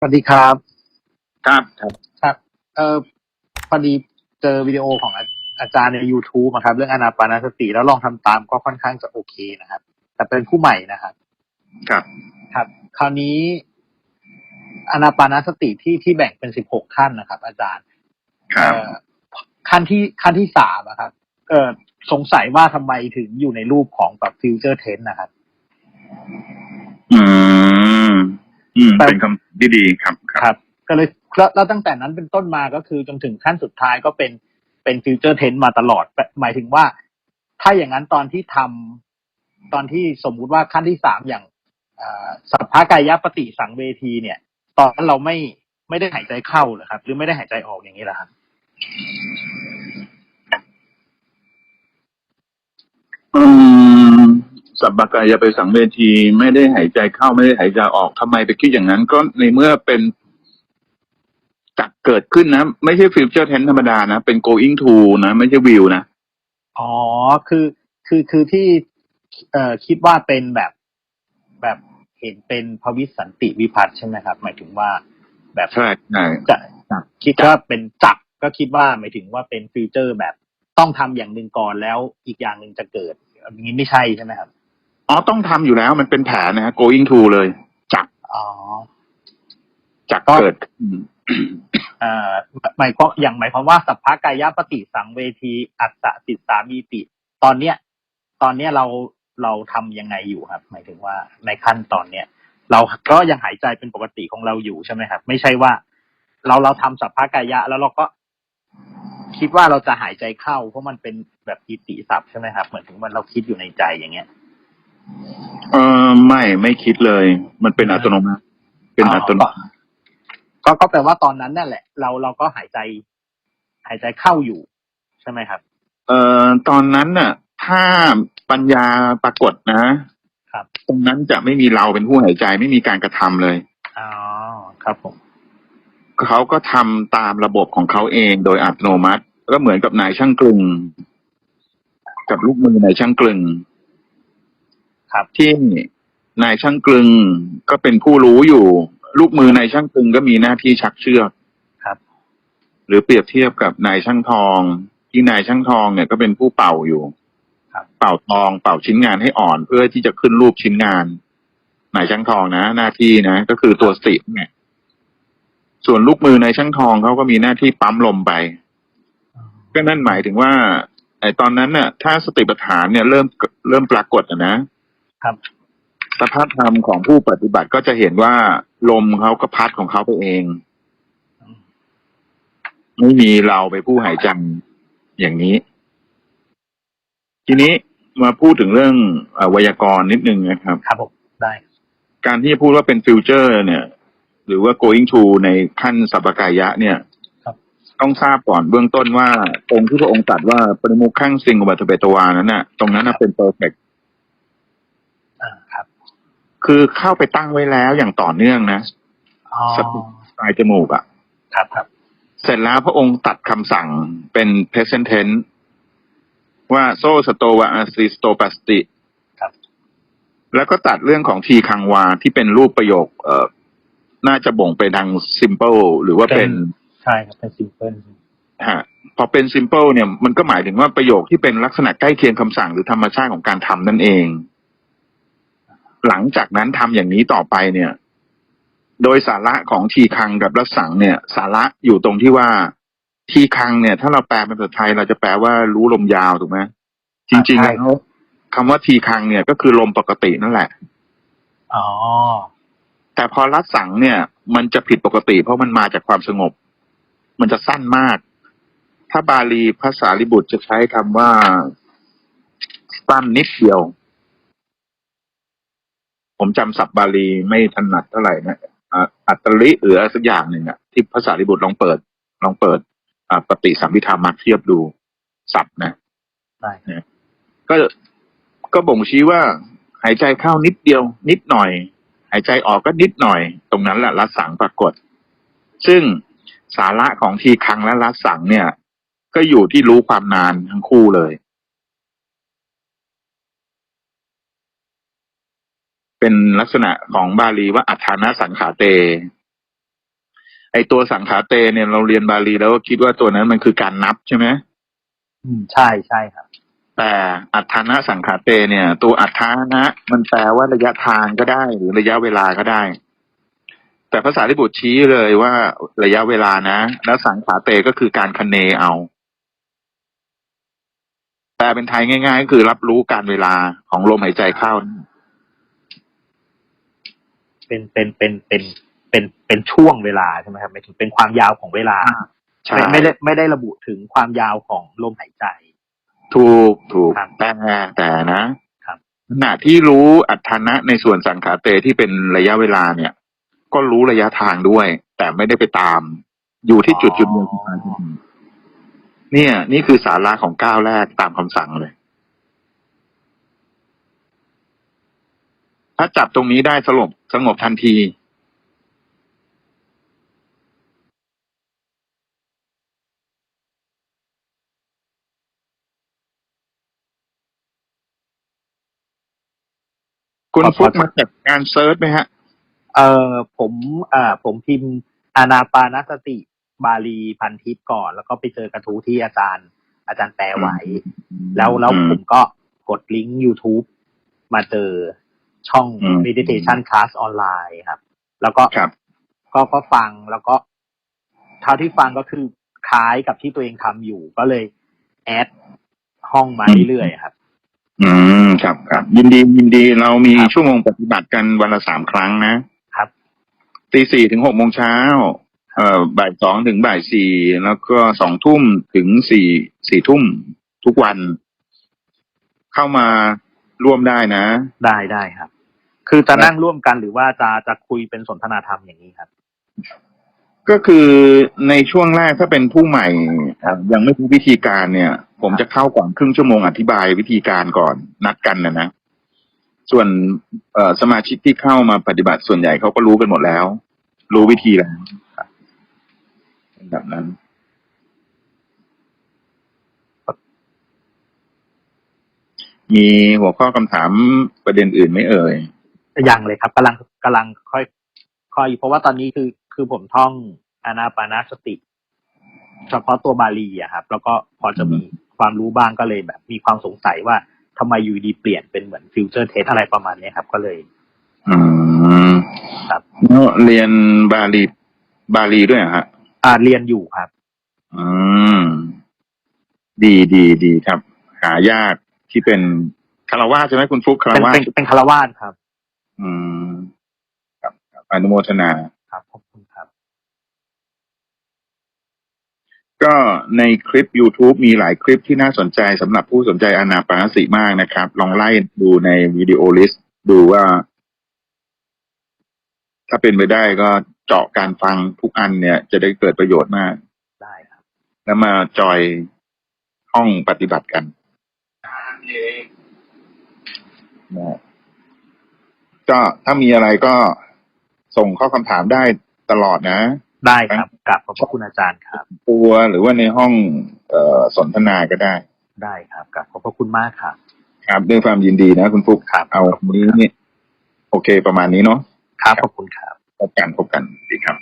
สวัสดีครับครับครับครับ เออพอดีเจอวิดีโอของอาอาจารย์ใน YouTube นะครับ เรื่องอนาปานสติ แล้วลองทำตามก็ค่อนข้างจะโอเคนะครับ แต่เป็นผู้ใหม่นะครับ ครับ ครับ คราวนี้อนาปานสติที่ที่แบ่งเป็นสิบหกขั้นนะครับ อาจารย์ครับ เอ่อขั้นที่ขั้นที่สามอะครับ เออสงสัยว่าทำไมถึงอยู่ในรูปของแบบฟิวเจอร์เทนนะครับ อืม อืมแต่เป็นคำที่ดีครับครับ ครับ ก็เลยแล้วแล้วตั้งแต่นั้นเป็นต้นมาก็คือจนถึงขั้นสุดท้ายก็เป็นเป็นฟิวเจอร์เทนมาตลอดหมายถึงว่า ถ้าอย่างนั้นตอนที่ทำตอนที่สมมุติว่าขั้นที่สามอย่างอ่าสัพพากายปฏิสังเวทีเนี่ย ตอนนั้นเราไม่ไม่ได้หายใจเข้าเหรอครับ หรือไม่ได้หายใจออกอย่างนี้เหรอครับอืม สัมปกายไปสังเวทีไม่ได้หายใจเข้าไม่ได้หายใจออกทำไมไปคิดอย่างนั้น ก็ในเมื่อเป็นจักเกิดขึ้นนะ ไม่ใช่ฟิวเจอร์เทนธรรมดานะ เป็น going to นะ ไม่ใช่วิวนะ อ๋อ คือ คือ คือที่ เอ่อ คิดว่าเป็นแบบ แบบเห็นเป็นภวิสันติวิพัฒน์ใช่ไหมครับ หมายถึงว่าแบบใช่ใช่จะคิดว่าเป็นจักรก็คิดว่าหมายถึงว่าเป็นฟิวเจอร์แบบต้องทำอย่างหนึ่งก่อนแล้วอีกอย่างหนึ่งจะเกิดอย่างนี้ไม่ใช่ใช่ไหมครับ อ๋อต้องทำอยู่แล้วมันเป็นแผนนะฮะ going to เลยจักอ๋อจักก็ เกิดขึ้นเอ่อหมายความอย่างหมายความว่าสัพพะกายปฏิสังเวทีอัตตะสิสามีติ ตอนเนี้ย ตอนเนี้ยเราเราทำยังไงอยู่ครับ หมายถึงว่าในขั้นตอนเนี้ยเราก็ยังหายใจเป็นปกติของเราอยู่ใช่ไหมครับ ไม่ใช่ว่า เราเราทำสัพพะกายะ แล้วเราก็ คิดว่าเราจะหายใจเข้า เพราะมันเป็นแบบอิติศัพท์ใช่ไหมครับเหมือนถึงมันเราคิดอยู่ในใจอย่างเงี้ย เออไม่ไม่คิดเลย มันเป็นอัตโนมัติ เป็นอัตโนมัติก็ก็แปลว่าตอนนั้นนั่นแหละ เราเราก็หายใจ หายใจเข้าอยู่ใช่ไหมครับ เอ่อตอนนั้นน่ะ ถ้าปัญญาปรากฏนะครับ ตรงนั้นจะไม่มีเราเป็นผู้หายใจไม่มีการกระทำเลยอ๋อครับผมเขาก็ทำตามระบบของเขาเองโดยอัตโนมัติ ก็เหมือนกับนายช่างกลึง กับลูกมือนายช่างกลึง ครับ ที่นายช่างกลึงก็เป็นผู้รู้อยู่ ลูกมือนายช่างกลึงก็มีหน้าที่ชักเชือกครับ หรือเปรียบเทียบกับนายช่างทอง ที่นายช่างทองเนี่ยก็เป็นผู้เป่าอยู่ครับเป่าทองเป่าชิ้นงานให้อ่อนเพื่อที่จะขึ้นรูปชิ้นงานนายช่างทองนะหน้าที่นะก็คือตัวสติเนี่ยส่วนลูกมือนายช่างทองเขาก็มีหน้าที่ปั๊มลมไป ก็นั่นหมายถึงว่า ไอ้ตอนนั้นน่ะ ถ้าสติปัฏฐานเนี่ยเริ่มเริ่มปรากฏอะนะ ครับ สภาพธรรมของผู้ปฏิบัติก็จะเห็นว่าลมเขาก็พัดของเขาไปเอง ไม่มีเราไปผู้หายใจอย่างนี้ ทีนี้มาพูดถึงเรื่องเอ่อไวยากรณ์นิดนึงนะครับ ครับผมได้ การที่จะพูดว่าเป็นฟิวเจอร์ เนี่ย หรือว่า going to ในขั้นสัพพกายะ เนี่ยครับต้องทราบก่อนเบื้องต้นว่าองค์ที่พระองค์ตรัสว่าปริมุขขั้งสิงอุบัติเบตวานั้นน่ะตรงนั้นน่ะเป็น perfect อ่าครับ คือเข้าไปตั้งไว้แล้วอย่างต่อเนื่องนะอ๋อสติปลายจมูกอะครับครับ เสร็จแล้วพระองค์ตัดคำสั่งเป็น present tense ว่าโซสโตวาอาซิสโตปัสติครับ แล้วก็ตัดเรื่องของทีคังวาที่เป็นรูปประโยค เอ่อ น่าจะบ่งไปทาง simple หรือว่าเป็น ใช่ครับเป็นซิมเพิลฮะพอเป็น simple เนี่ยมันก็หมายถึงว่าประโยคที่เป็นลักษณะใกล้เคียงคำสั่งหรือธรรมชาติของการทำนั่นเอง หลังจากนั้นทำอย่างนี้ต่อไปเนี่ย โดยสาระของทีคังกับรัศสังเนี่ย สาระอยู่ตรงที่ว่าทีคังเนี่ย ถ้าเราแปลเป็นภาษาไทยเราจะแปลว่ารู้ลมยาวถูกไหมจริงๆแล้วคำว่าทีคังเนี่ยก็คือลมปกตินั่นแหละอ๋อแต่พอรัดสังเนี่ย มันจะผิดปกติ เพราะมันมาจากความสงบ มันจะสั้นมาก ถ้าบาลีภาษาลิบุตรจะใช้คำว่าสั้นนิดเดียว ผมจำศัพท์บาลีไม่ถนัดเท่าไหร่นะอะอัตตลิหรืออะไรสักอย่างหนึ่งอะที่ภาษาลิบุตรลองเปิด ลองเปิดอ่าปฏิสัมพิธามักเทียบดูศัพท์นะได้ก็ก็บ่งชี้ว่า หายใจเข้านิดเดียว นิดหน่อย หายใจออกก็นิดหน่อย ตรงนั้นแหละรัดสังปรากฏ ซึ่งสาระของทีคังและรัดสังเนี่ย ก็อยู่ที่รู้ความนานทั้งคู่เลย เป็นลักษณะของบาลีว่าอัฏฐานะสังขาเต ไอตัวสังขาเตเนี่ยเราเรียนบาลีแล้วก็คิดว่าตัวนั้นมันคือการนับใช่ไหมอืมใช่ใช่ครับ แต่อัฏฐานะสังขาเตเนี่ย ตัวอัฏฐานะมันแปลว่าระยะทางก็ได้ หรือระยะเวลาก็ได้ แต่ภาษาลิบุตรชี้เลยว่าระยะเวลานะแล้วสังขาเตก็คือการคะเนเอาแปลเป็นไทยง่าย ๆ ก็คือรับรู้การเวลาของลมหายใจเข้า เป็นเป็นเป็นเป็นเป็นเป็นช่วงเวลาใช่ไหมครับหมายถึงเป็นความยาวของเวลาใช่ไม่ไม่ได้ไม่ได้ระบุถึงความยาวของลมหายใจ ถูกถูกครับแต่แต่นะครับขณะที่รู้อัฏฐานะในส่วนสังขาเตที่เป็นระยะเวลาเนี่ย ก็รู้ระยะทางด้วย แต่ไม่ได้ไปตาม อยู่ที่จุดจุดหนึ่งเนี่ย นี่คือสาระของก้าวแรกตามคำสั่งเลย ถ้าจับตรงนี้ได้สงบสงบทันทีคุณขอฟุกขอมาจากการเซิร์ชไหมฮะ เออผมอ่าผมพิมพ์อานาปานสติบาลีพันทิปก่อน แล้วก็ไปเจอกระทู้ที่อาจารย์ อาจารย์แปลไว้ แล้วแล้วอืมผมก็กดลิงก์ YouTube มาเจอ ช่องอืม meditation class ออนไลน์ครับ แล้วก็ครับก็ก็ฟังแล้วก็เท่าที่ฟังก็คือคล้ายกับที่ตัวเองทำอยู่ ก็เลยแอดห้องมาเรื่อยๆครับ อืมครับครับ ยินดียินดีเรามีครับชั่วโมงปฏิบัติกันวันละสามครั้งนะครับตีสี่ถึงหกโมงเช้าเอ่อบ่ายสองถึงบ่ายสี่แล้วก็สองทุ่มถึงสี่สี่ทุ่มทุกวัน เข้ามา ร่วมได้นะ ได้ได้ครับ คือจะนั่งร่วมกันหรือว่าจะจะคุยเป็นสนทนาธรรมอย่างนี้ครับ ก็คือในช่วงแรกถ้าเป็นผู้ใหม่อะยังไม่รู้วิธีการเนี่ย ผมจะเข้าก่อนครึ่งชั่วโมงอธิบายวิธีการก่อนนัดกันนะนะส่วนเอ่อสมาชิกที่เข้ามาปฏิบัติส่วนใหญ่เขาก็รู้กันหมดแล้ว รู้วิธีแล้วครับเป็นแบบนั้น มีหัวข้อคำถามประเด็นอื่นไหมเอ่ยยังเลยครับกำลังกำลังค่อย ค่อยเพราะว่าตอนนี้คือคือผมท่องอานาปานาสติ เฉพาะตัวบาลีอะครับ แล้วก็พอจะมีความรู้บ้างก็เลยแบบ มีความสงสัยว่าทำไมอยูดีเปลี่ยนเป็นเหมือนฟิวเจอร์เทสอะไรประมาณเนี้ยครับ ก็เลย อืมครับแล้วเรียนบาลีบาลีด้วยเหรอฮะอ่าเรียนอยู่ครับ อืม ดีดีดีครับ หายาก ที่เป็นคารวาสใช่ไหมคุณฟุกคารเป็นวาสเป็นเป็นคารวาสครับ อืมครับครับอนุโมทนา ครับขอบคุณครับ ก็ในคลิป YouTube มีหลายคลิปที่น่าสนใจสำหรับผู้สนใจอานาปานสติมากนะครับ ลองไล่ดูในวิดีโอลิสต์ดูว่า ถ้าเป็นไปได้ก็เจาะการฟังทุกอันเนี่ย จะได้เกิดประโยชน์มาก ได้ครับ แล้วมาจอยห้องปฏิบัติกัน นะก็ถ้ามีอะไรก็ส่งข้อคำถามได้ตลอดนะ ได้ครับกราบขอบพระคุณอาจารย์ครับตัวหรือว่าในห้องเออสนทนาก็ได้ ได้ครับกราบขอบพระคุณมากครับ ครับด้วยความยินดีนะคุณฟุกครับเอาขอบคุณนี้ครับนี่โอเคประมาณนี้เนาะครับขอบคุณครับพบกันพบกันดีครับ